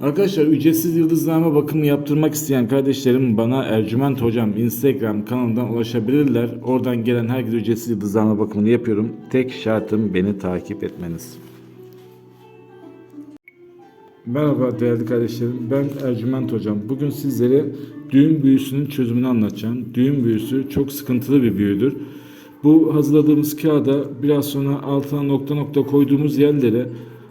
Arkadaşlar ücretsiz yıldızlama bakımı yaptırmak isteyen kardeşlerim bana Ercüment Hocam Instagram kanalından ulaşabilirler. Oradan gelen herkese ücretsiz yıldızlama bakımını yapıyorum. Tek şartım beni takip etmeniz. Merhaba değerli kardeşlerim. Ben Ercüment Hocam. Bugün sizlere düğün büyüsünün çözümünü anlatacağım. Düğün büyüsü çok sıkıntılı bir büyüdür. Bu hazırladığımız kağıda biraz sonra altına nokta nokta koyduğumuz yerlere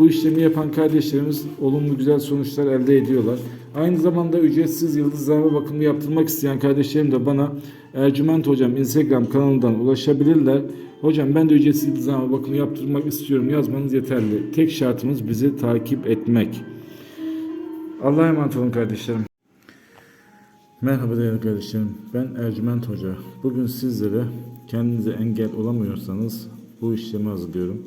Bu işlemi yapan kardeşlerimiz olumlu güzel sonuçlar elde ediyorlar. Aynı zamanda ücretsiz yıldızlama bakımı yaptırmak isteyen kardeşlerim de bana Ercüment Hocam Instagram kanalından ulaşabilirler. Hocam ben de ücretsiz yıldızlama bakımı yaptırmak istiyorum yazmanız yeterli. Tek şartımız bizi takip etmek. Allah'a emanet olun kardeşlerim. Merhaba değerli kardeşlerim. Ben Ercüment Hoca. Bugün sizlere kendinize engel olamıyorsanız bu işlemi hazırlıyorum.